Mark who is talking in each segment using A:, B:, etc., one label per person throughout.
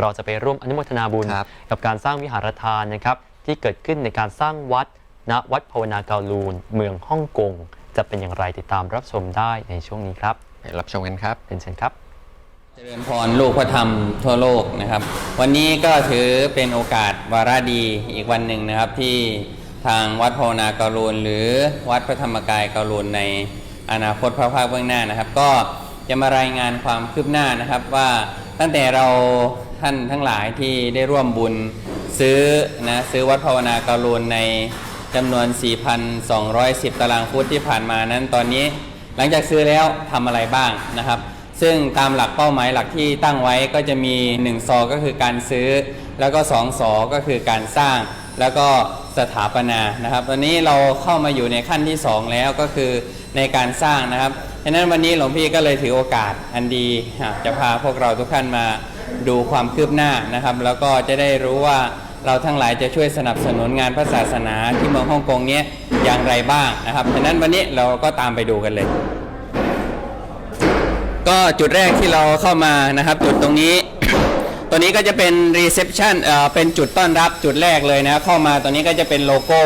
A: เราจะไปร่วมอนุโมทนาบุญ
B: ครับ
A: กับการสร้างวิหารทานนะครับที่เกิดขึ้นในการสร้างวัด ณวัดภาวนาเกาลูน เมืองฮ่องกง จะเป็นอย่างไรติดตามรับชมได้ในช่วงนี้ครับ
B: ไปรับชมกันครับ
A: เป็นเชิญครับ
C: เจริญพรลูกพระธรรมทั่วโลกนะครับ วันนี้ก็ถือเป็นโอกาสวาระดีอีกวันหนึ่งนะครับ ที่ทางวัดภาวนาเการูนหรือวัดพระธรรมกายเการูนในอนาคตพระภาคเบื้องหน้านะครับ ก็จะมารายงานความคืบหน้านะครับว่าตั้งแต่เรา ท่านทั้งหลายที่ได้ร่วมบุญซื้อนะซื้อวัดภาวนาการูนในจำนวน 4,210 ตารางฟุตที่ผ่านมานั้นตอนนี้ หลังจากซื้อแล้วทำอะไรบ้างนะครับ ซึ่งตามหลักเป้าหมายหลักที่ตั้งไว้ก็จะมี 1 ซอก็คือการซื้อ แล้วก็ 2 ซอก็คือการสร้าง แล้วก็สถาปนานะครับ ตอนนี้เราเข้ามาอยู่ในขั้นที่ 2 แล้วก็คือในการสร้างนะครับฉะนั้นวันนี้หลวงพี่ก็เลยถือโอกาสอันดีจะพาพวกเราทุกท่านมา ดูความคืบหน้านะครับ แล้วก็จะได้รู้ว่าเราทั้งหลายจะช่วยสนับสนุนงานพระศาสนาที่เมืองฮ่องกงเนี้ยอย่างไรบ้างนะครับฉะนั้นวันนี้เราก็ตามไปดูกันเลย ก็จุดแรกที่เราเข้ามานะครับ จุดตรงนี้ ตัวนี้ก็จะเป็น reception เอ่อเป็นจุดต้อนรับจุดแรกเลยนะเข้ามาตัวนี้ก็จะเป็นโลโก้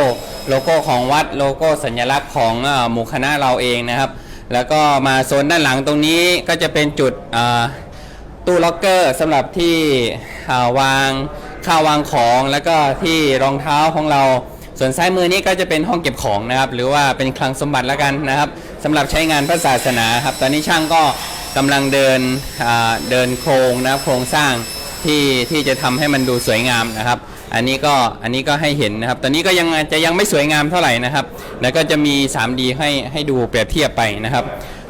C: โลโก้ของวัดโลโก้สัญลักษณ์ของหมู่คณะเราเองนะครับ แล้วก็มาโซนด้านหลังตรงนี้ก็จะเป็นจุดอ่อ ตู้ล็อกเกอร์สำหรับที่าวางข้าววางของ แล้วก็ที่รองเท้าของเรา ส่วนซ้ายมือนี้ก็จะเป็นห้องเก็บของนะครับ หรือว่าเป็นคลังสมบัติแล้วกันนะครับสำหรับใช้งานพระศาสนาครับ ตอนนี้ช่างก็กำลังเดินเดินโครงนะครับโครงสร้างที่ที่จะทำให้มันดูสวยงามนะครับ อันนี้ก็อันนี้ก็ให้เห็นนะครับ ตอนนี้ก็ยังจะยังไม่สวยงามเท่าไหร่นะครับ แล้วก็จะมี 3D ให้ให้ดูเปรียบเทียบไปนะครับ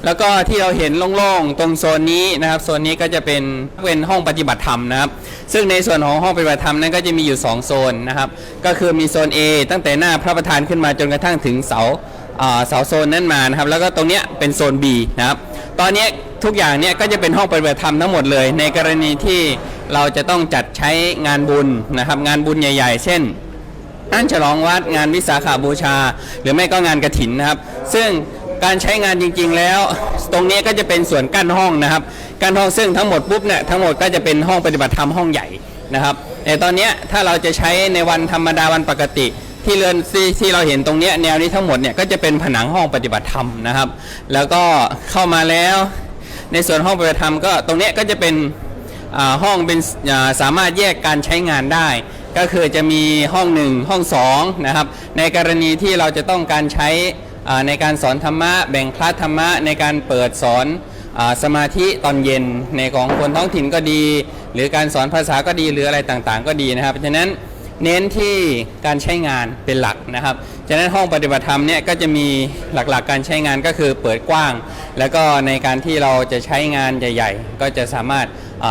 C: แล้วก็ที่เราเห็นโล่งๆตรงโซนนี้นะครับโซนนี้ก็จะเป็นเป็นห้องปฏิบัติธรรมนะครับ ซึ่งในส่วนของห้องปฏิบัติธรรมนั้นก็จะมีอยู่ 2 โซนนะครับ ก็คือมีโซน A ตั้งแต่หน้าพระประธานขึ้นมาจนกระทั่งถึงเสาเสาโซนนั้นมานะครับ แล้วก็ตรงเนี้ยเป็นโซน B นะครับ ตอนนี้ทุกอย่างเนี่ยก็จะเป็นห้องปฏิบัติธรรมทั้งหมดเลย ในกรณีที่เราจะต้องจัดใช้งานบุญนะครับ งานบุญใหญ่ ๆ เช่นงานฉลองวัดงานวิสาขาบูชา หรือไม่ก็งานกระถินนะครับ ซึ่ง การใช้งานจริง ๆ แล้ว ตรงนี้ก็จะเป็นส่วนกั้นห้องนะครับกั้นห้องซึ่งทั้งหมดปุ๊บเนี่ยทั้งหมดก็จะเป็นห้องปฏิบัติธรรมห้องใหญ่นะครับแต่ตอนนี้ถ้าเราจะใช้ในวันธรรมดาวันปกติที่เรือนที่ที่เราเห็นตรงนี้แนวนี้ทั้งหมดเนี่ยก็จะเป็นผนังห้องปฏิบัติธรรมนะครับ แล้วก็เข้ามาแล้วในส่วนห้องปฏิบัติธรรมก็ตรงนี้ก็จะเป็นห้องเป็นสามารถแยกการใช้งานได้ ก็คือจะมีห้องหนึ่งห้องสองนะครับในกรณีที่เราจะต้องการใช้ ในการสอนธรรมะแบ่งคลาสธรรมะในการเปิดสอนสมาธิตอนเย็นในของคนท้องถิ่นก็ดี หรือการสอนภาษาก็ดีหรืออะไรต่างๆ ก็ดีนะครับเพราะฉะนั้นเน้นที่การใช้งานเป็นหลักนะครับฉะนั้นห้องปฏิบัติธรรมเนี่ยก็จะมีหลักๆการใช้งานก็คือเปิดกว้าง แล้วก็ในการที่เราจะใช้งานใหญ่ ๆ ก็จะสามารถ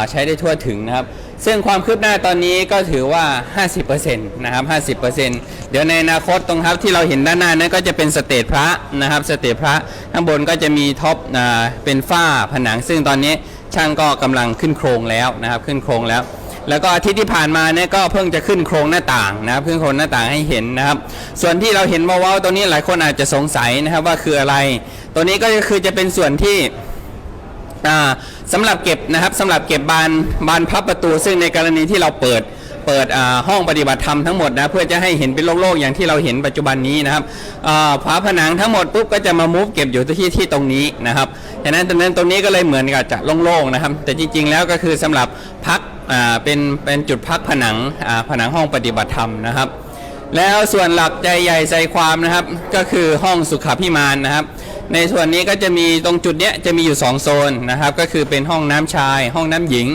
C: ใช้ได้ทั่วถึงนะครับ ซึ่งความคืบหน้าตอนนี้ก็ถือว่า 50%นะครับ 50%เดี๋ยวในอนาคตตรงครับที่เราเห็นด้านหน้านั้นก็จะเป็นสเตจพระนะครับสเตจพระข้างบนก็จะมีท็อปเป็นฝ้าผนัง ซึ่งตอนนี้ช่างก็กำลังขึ้นโครงแล้วนะครับขึ้นโครงแล้ว แล้วก็อาทิตย์ที่ผ่านมาเนี่ยก็เพิ่งจะขึ้นโครงหน้าต่างนะครับขึ้นโครงหน้าต่างให้เห็นนะครับ ส่วนที่เราเห็นว้าวๆตัวนี้หลายคนอาจจะสงสัยนะครับว่าคืออะไร ตัวนี้ก็คือจะเป็นส่วนที่ สำหรับเก็บนะครับสำหรับเก็บบานบานพับประตู ซึ่งในกรณีที่เราเปิดเปิดห้องปฏิบัติธรรมทั้งหมดนะเพื่อจะให้เห็นเป็นโล่งๆอย่างที่เราเห็นปัจจุบันนี้นะครับฝาผนังทั้งหมดปุ๊บก็จะมามูฟเก็บอยู่ที่ที่ตรงนี้นะครับฉะนั้นตรงนั้นตรงนี้ก็เลยเหมือนกับจะโล่งๆนะครับ แต่จริงๆแล้วก็คือสำหรับพักเป็นเป็นจุดพักผนังผนังห้องปฏิบัติธรรมนะครับแล้วส่วนหลักใจใหญ่ใจความนะครับ ก็คือห้องสุขาพิมานนะครับ ในส่วนนี้ก็จะมีตรงจุดเนี้ยจะมีอยู่ 2 โซนนะครับ ก็คือเป็นห้องน้ำชาย ห้องน้ำหญิง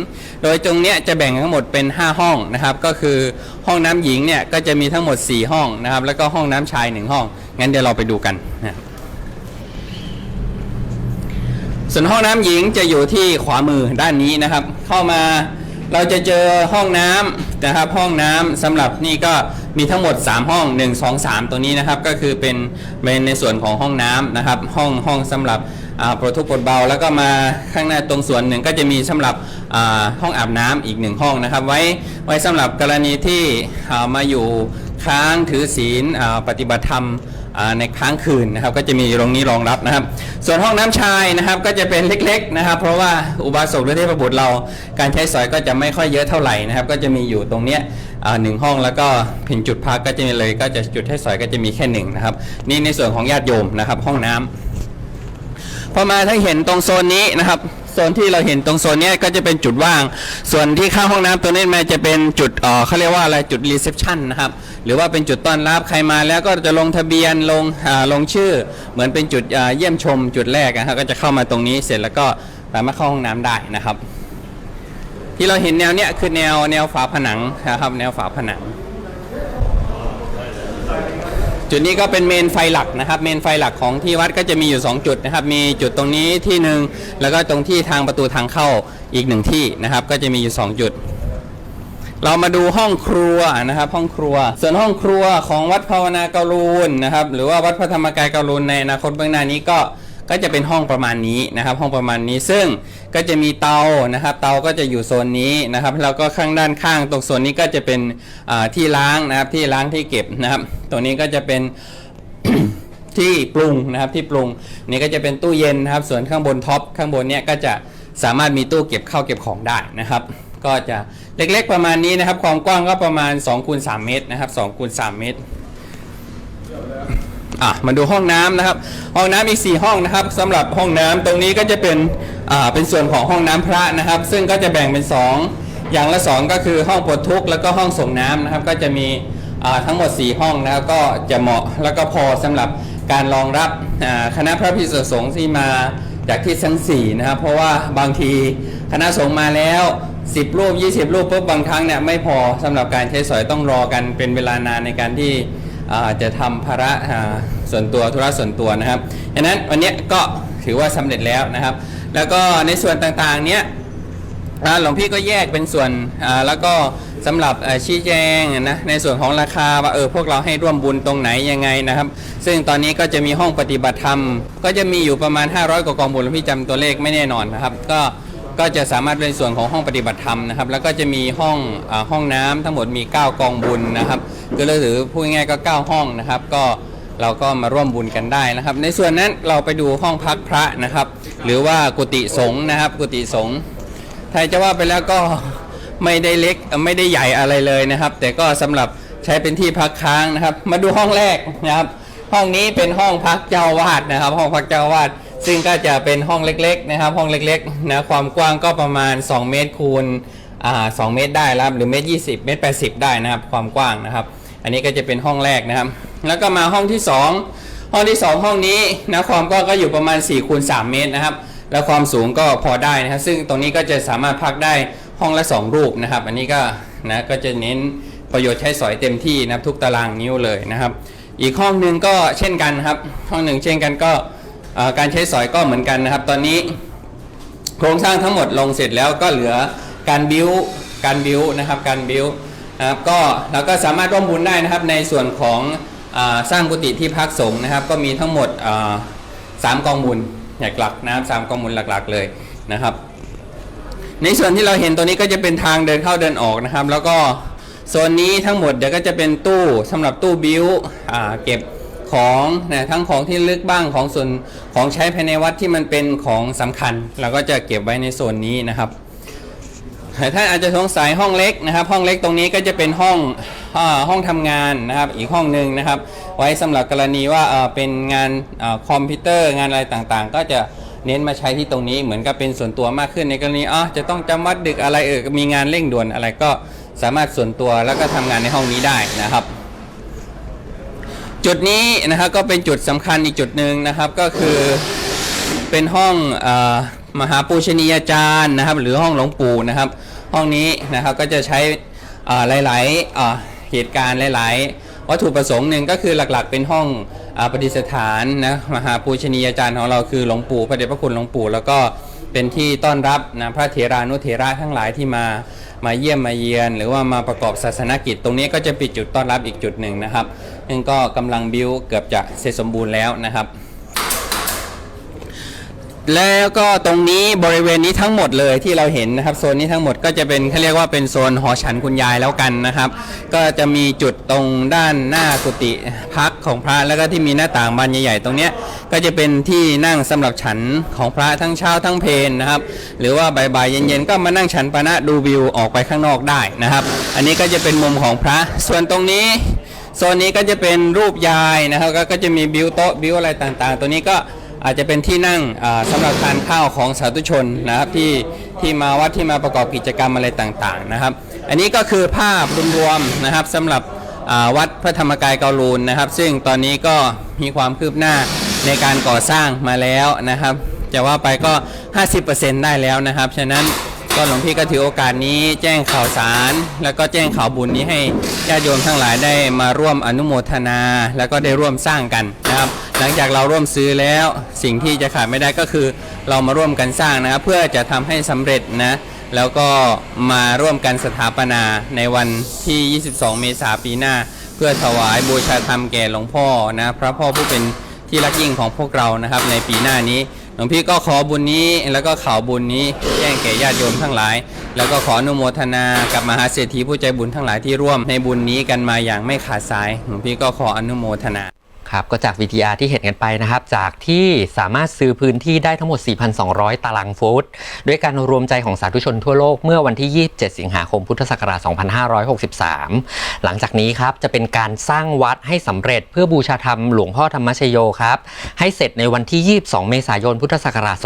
C: โดยตรงเนี้ยจะแบ่งทั้งหมดเป็น 5 ห้องนะครับ ก็คือห้องน้ำหญิงเนี่ยก็จะมีทั้งหมด 4 ห้องนะครับ แล้วก็ห้องน้ำชาย 1 ห้อง งั้นเดี๋ยวเราไปดูกันนะส่วนห้องน้ำหญิงจะอยู่ที่ขวามือด้านนี้นะครับ เข้ามาเราจะเจอห้องน้ำนะครับ ห้องน้ำสำหรับนี่ก็ มีทั้งหมด 3 ห้อง 1 2 3 ตัวนี้นะครับ ก็คือเป็นเป็นในส่วนของห้องน้ำนะครับ ห้องห้องสำหรับปลดทุกข์ปลดเบา แล้วก็มาข้างหน้าตรงส่วนหนึ่งก็จะมีสำหรับห้องอาบน้ำอีกหนึ่งห้องนะครับ ไว้ไว้สำหรับกรณีที่ามาอยู่ค้างถือศีลปฏิบัติธรรม ในค้างคืนนะครับก็จะมีตรงนี้รองรับนะครับ ส่วนห้องน้ำชายนะครับก็จะเป็นเล็กๆนะครับ เพราะว่าอุบาสกหรือเทพบุตรเราการใช้สอยก็จะไม่ค่อยเยอะเท่าไหร่นะครับ ก็จะมีอยู่ตรงเนี้ยหนึ่งห้องแล้วก็เพียงจุดพักก็จะมีเลยก็จะจุดให้สอยก็จะมีแค่หนึ่งนะครับ นี่ในส่วนของญาติโยมนะครับ ห้องน้ำพอมาถ้าเห็นตรงโซนนี้นะครับ โซนที่เราเห็นตรงโซนเนี้ยก็จะเป็นจุดว่าง ส่วนที่ข้างห้องน้ำตัวนี้มันจะเป็นจุดเออเขาเรียกว่าอะไรจุดรีเซพชันนะครับหรือว่าเป็นจุดต้อนรับใครมาแล้วก็จะลงทะเบียนลงลงชื่อ เหมือนเป็นจุดเยี่ยมชมจุดแรกนะครับก็จะเข้ามาตรงนี้เสร็จแล้วก็สามารถเข้าห้องน้ำได้นะครับ ที่เราเห็นแนวเนี้ยคือแนวแนวฝาผนังนะครับ แนวฝาผนัง จุดนี้ก็เป็นเมนไฟหลักนะครับ เมนไฟหลักของที่วัดก็จะมีอยู่ 2 จุดนะครับ มีจุดตรงนี้ที่หนึ่งแล้วก็ตรงที่ทางประตูทางเข้าอีกหนึ่งที่นะครับ ก็จะมีอยู่ 2 จุด เรามาดูห้องครัวนะครับ ห้องครัว ส่วนห้องครัวของวัดภาวนาเกาลูนนะครับ หรือว่าวัดพระธรรมกายเกาลูนในอนาคตเบื้องหน้านี้ก็ ก็จะเป็นห้องประมาณนี้นะครับ ห้องประมาณนี้ซึ่งก็จะมีเตานะครับ เตาก็จะอยู่โซนนี้นะครับแล้วก็ข้างด้านข้างตรงโซนนี้ก็จะเป็นที่ล้างนะครับที่ล้างที่เก็บนะครับ ตรงนี้ก็จะเป็นที่ปรุงนะครับที่ปรุงนี่ก็จะเป็นตู้เย็นนะครับ ส่วนข้างบนท็อปข้างบนเนี่ยก็จะสามารถมีตู้เก็บข้าวเก็บของได้นะครับ ก็จะเล็กๆประมาณนี้นะครับ ความกว้างก็ประมาณ2คูณ3เมตรนะครับ2คูณ3เมตร อะมาดูห้องน้ำนะครับ ห้องน้ำอีก 4 ห้องนะครับสำหรับห้องน้ำตรงนี้ก็จะเป็นอ่าเป็นส่วนของห้องน้ำพระนะครับ ซึ่งก็จะแบ่งเป็น 2 อย่างละ 2 ก็คือห้องปลดทุกข์แล้วก็ห้องส่งน้ำนะครับ ก็จะมีอ่าทั้งหมด 4 ห้องนะครับก็จะเหมาะแล้วก็พอสำหรับการรองรับอ่าคณะพระภิกษุสงฆ์ที่มาจากที่ชั้น4นะครับ เพราะว่าบางทีคณะสงฆ์มาแล้ว 10 รูป 20 รูปปุ๊บบางครั้งเนี่ยไม่พอสำหรับการใช้สอยต้องรอกันเป็นเวลานานในการที่ อาจะทำภาระาส่วนตัวธุระส่วนตัวนะครับดังนั้นวันนี้ก็ถือว่าสำเร็จแล้วนะครับ แล้วก็ในส่วนต่างๆเนี้ยหลวงพี่ก็แยกเป็นส่วนแล้วก็สำหรับชี้แจงนะในส่วนของราคาว่าเออพวกเราให้ร่วมบุญตรงไหนยังไงนะครับ ซึ่งตอนนี้ก็จะมีห้องปฏิบัติธรรม ก็จะมีอยู่ประมาณ 500 กว่ากองบุญหลวงพี่จำตัวเลขไม่แน่นอนนะครับก็ก็จะสามารถเป็นส่วนของห้องปฏิบัติธรรมนะครับ แล้วก็จะมีห้องอห้องน้ำทั้งหมดมี 9 กองบุญนะครับ ก็เลยถือพูดง่ายๆก็ 9 ห้องนะครับ ก็เราก็มาร่วมบุญกันได้นะครับ ในส่วนนั้นเราไปดูห้องพักพระนะครับ หรือว่ากุฏิสงฆ์นะครับ กุฏิสงฆ์ไทยจะว่าไปแล้วก็ไม่ได้เล็กไม่ได้ใหญ่อะไรเลยนะครับ แต่ก็สำหรับใช้เป็นที่พักค้างนะครับ มาดูห้องแรกนะครับ ห้องนี้เป็นห้องพักเจ้าวาดนะครับ ห้องพักเจ้าวาดซึ่งก็จะเป็นห้องเล็กๆนะครับ ห้องเล็กๆนะความกว้างก็ประมาณ 2 เมตรคูณสอ่า2เมตรได้แล้วหรือเมตร20เมตร80ได้นะครับ ความกว้างนะครับ อันนี้ก็จะเป็นห้องแรกนะครับ แล้วก็มาห้องที่ 2 ห้องที่ 2 ห้องนี้นะความกว้างก็อยู่ประมาณ4คูณ3เมตรนะครับ แล้วความสูงก็พอได้นะครับ ซึ่งตรงนี้ก็จะสามารถพักได้ห้องละ 2 รูปนะครับ อันนี้ก็นะก็จะเน้นประโยชน์ใช้สอยเต็มที่นะครับทุกตารางนิ้วเลยนะครับ อีกห้องหนึ่งก็เช่นกันครับ ห้องหนึ่งเช่นกันก็การใช้สอยก็เหมือนกันนะครับ ตอนนี้โครงสร้างทั้งหมดลงเสร็จแล้วก็เหลือการบิ้วการบิ้วนะครับการบิ้ว นะครับก็เราก็สามารถร่วมบุญได้นะครับในส่วนของอสร้างกุฏิที่พักสงฆ์นะครับ ก็มีทั้งหมดสามกองบุญหลักๆนะครับสามกองบุญหลักๆเลยนะครับ ในส่วนที่เราเห็นตัวนี้ก็จะเป็นทางเดินเข้าเดินออกนะครับ แล้วก็โซนนี้ทั้งหมดเดี๋ยวก็จะเป็นตู้สำหรับตู้บิวเก็บของนะทั้งของที่ลึกบ้างของส่วนของใช้ภายในวัดที่มันเป็นของสำคัญ เราก็จะเก็บไว้ในโซนนี้นะครับ ท่านอาจจะสงสัยห้องเล็กนะครับ ห้องเล็กตรงนี้ก็จะเป็นห้องห้องทำงานนะครับ อีกห้องหนึ่งนะครับ ไว้สำหรับกรณีว่าเป็นงานคอมพิวเตอร์งานอะไรต่างๆ ก็จะเน้นมาใช้ที่ตรงนี้เหมือนกับเป็นส่วนตัวมากขึ้นในกรณีอ๋อจะต้องจำวัดดึกอะไรเออมีงานเร่งด่วนอะไรก็สามารถส่วนตัวแล้วก็ทำงานในห้องนี้ได้นะครับ จุดนี้นะครับก็เป็นจุดสำคัญอีกจุดหนึ่งนะครับ ก็คือเป็นห้องอ มหาปูชนียาจารย์นะครับ หรือห้องหลวงปู่นะครับ ห้องนี้นะครับก็จะใช้หลายๆเหตุการณ์หลาย ๆ วัตถุประสงค์หนึ่งก็คือหลักๆ เป็นห้องอประดิษฐานนะมหาปูชนียาจารย์ของเราคือหลวงปู่พระเดชพระคุณหลวงปู่ แล้วก็เป็นที่ต้อนรับนะพระเถรานุเถระทั้งหลายที่มามาเยี่ยมมาเยียนหรือว่ามาประกอบศาสนกิจ ตรงนี้ก็จะเป็นจุดต้อนรับอีกจุดหนึ่งนะครับซึ่งก็กำลังบิวเกือบจะเสร็จสมบูรณ์แล้วนะครับ แล้วก็ตรงนี้บริเวณนี้ทั้งหมดเลยที่เราเห็นนะครับโซนนี้ทั้งหมดก็จะเป็นเขาเรียกว่าเป็นโซนหอฉันคุณยายแล้วกันนะครับ ก็จะมีจุดตรงด้านหน้ากุฏิพักของพระแล้วก็ที่มีหน้าต่างบานใหญ่ๆ ตรงเนี้ยก็จะเป็นที่นั่งสำหรับฉันของพระทั้งเช้าทั้งเพลนนะครับ หรือว่าบ่ายๆเย็นๆก็มานั่งฉันปานะดูวิวออกไปข้างนอกได้นะครับ อันนี้ก็จะเป็นมุมของพระส่วนตรงนี้โซนนี้ก็จะเป็นรูปยายนะครับ ก็จะมีบิวโต๊ะบิวอะไรต่างๆ ตัวนี้ก็ อาจจะเป็นที่นั่งอ่าสำหรับทานข้าวของสาธุชนนะครับที่ที่มาวัดที่มาประกอบกิจกรรมอะไรต่างๆนะครับ อันนี้ก็คือภาพรวมๆนะครับสำหรับวัดพระธรรมกายเกาลูนนะครับ ซึ่งตอนนี้ก็มีความคืบหน้าในการก่อสร้างมาแล้วนะครับจะว่าไปก็ 50%ได้แล้วนะครับ ฉะนั้นก็หลวงพี่ก็ถือโอกาสนี้แจ้งข่าวสาร แล้วก็แจ้งข่าวบุญนี้ให้ญาติโยมทั้งหลายได้มาร่วมอนุโมทนา แล้วก็ได้ร่วมสร้างกันนะครับ หลังจากเราร่วมซื้อแล้วสิ่งที่จะขาดไม่ได้ก็คือ เรามาร่วมกันสร้างนะครับเพื่อจะทำให้สำเร็จนะแล้วก็มาร่วมกันสถาปนาในวันที่ 22 เมษายนปีหน้า เพื่อถวายบูชาธรรมแก่หลวงพ่อนะพระพ่อผู้เป็นที่รักยิ่งของพวกเรานะครับในปีหน้านี้หลวงพี่ก็ขอบุญนี้แล้วก็ข่าวบุญนี้แจ้งแก่ญาติโยมทั้งหลาย แล้วก็ขออนุโมทนากับมหาเศรษฐีผู้ใจบุญทั้งหลายที่ร่วมในบุญนี้กันมาอย่างไม่ขาดสายหลวงพี่ก็ขออนุโมทนา
B: ครับก็จาก VTR ที่เห็นกันไปนะครับ จากที่สามารถซื้อพื้นที่ได้ทั้งหมด 4,200 ตารางฟุต ด้วยการรวมใจของสาธุชนทั่วโลกเมื่อวันที่ 27 สิงหาคมพุทธศักราช 2563 หลังจากนี้ครับจะเป็นการสร้างวัดให้สำเร็จเพื่อบูชาธรรมหลวงพ่อธรรมชโยครับ ให้เสร็จในวันที่ 22 เมษายนพุทธศักราช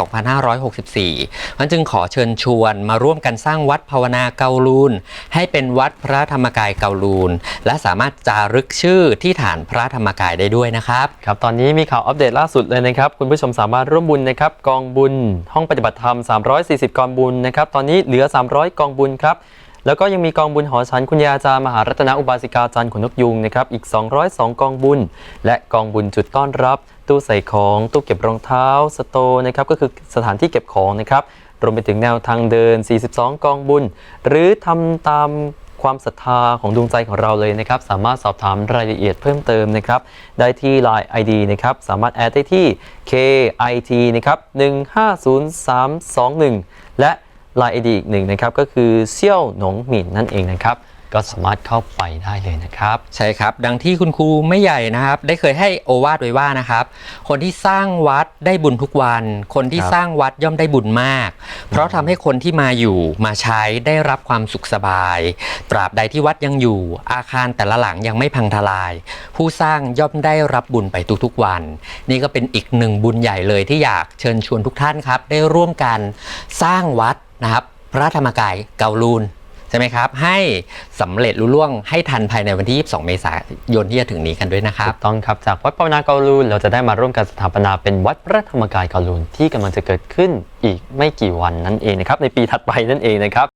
B: 2564มันจึงขอเชิญชวนมาร่วมกันสร้างวัดภาวนาเกาลูนให้เป็นวัดพระธรรมกายเกาลูนและสามารถจารึกชื่อที่ฐานพระธรรมกายได้ด้วยนะครับ
A: ครับ ตอนนี้มีข่าวอัปเดตล่าสุดเลยนะครับ คุณผู้ชมสามารถร่วมบุญนะครับ กองบุญ ห้องปฏิบัติธรรม 340 กองบุญนะครับ ตอนนี้เหลือ 300 กองบุญครับ แล้วก็ยังมีกองบุญหอฉันคุณยาจารย์มหารัตนอุบาสิกาจันทร์ขนนกยุงนะครับ อีก 202 กองบุญ และกองบุญจุดต้อนรับ ตู้ใส่ของ ตู้เก็บรองเท้า สโตนะครับ ก็คือสถานที่เก็บของนะครับ รวมไปถึงแนวทางเดิน 42 กองบุญ หรือทำตาม ความศรัทธาของดวงใจของเราเลยนะครับ สามารถสอบถามรายละเอียดเพิ่มเติมนะครับ ได้ที่ Line ID นะครับ สามารถแอดได้ที่ KIT นะครับ150321 และ Line ID อีกหนึ่งนะครับ ก็คือเซี่ยวหนงหมินนั่นเองนะครับ ก็สามารถเข้าไปได้เลยนะครับ
B: ใช่ครับ ดังที่คุณครูไม่ใหญ่นะครับ ได้เคยให้โอวาทไว้ว่านะครับ คนที่สร้างวัดได้บุญทุกวัน คนที่สร้างวัดย่อมได้บุญมาก เพราะทำให้คนที่มาอยู่มาใช้ได้รับความสุขสบาย ตราบใดที่วัดยังอยู่ อาคารแต่ละหลังยังไม่พังทลาย ผู้สร้างย่อมได้รับบุญไปทุกๆวัน นี่ก็เป็นอีกหนึ่งบุญใหญ่เลยที่อยากเชิญชวนทุกท่านครับ ได้ร่วมกันสร้างวัดนะครับ พระธรรมกายเกาลูน ใช่ไหมครับ ให้สำเร็จรุล่วงให้ทันภายในวันที่ 22 เมษายนที่จะถึงนี้กันด้วยนะครับ
A: ถูกต้องครับจากวัดปาวนาเกาลูนเราจะได้มาร่วมกันสถาปนาเป็นวัดพระธรรมกายเกาลูนที่กำลังจะเกิดขึ้นอีกไม่กี่วันนั่นเองนะครับในปีถัดไปนั่นเองนะครับ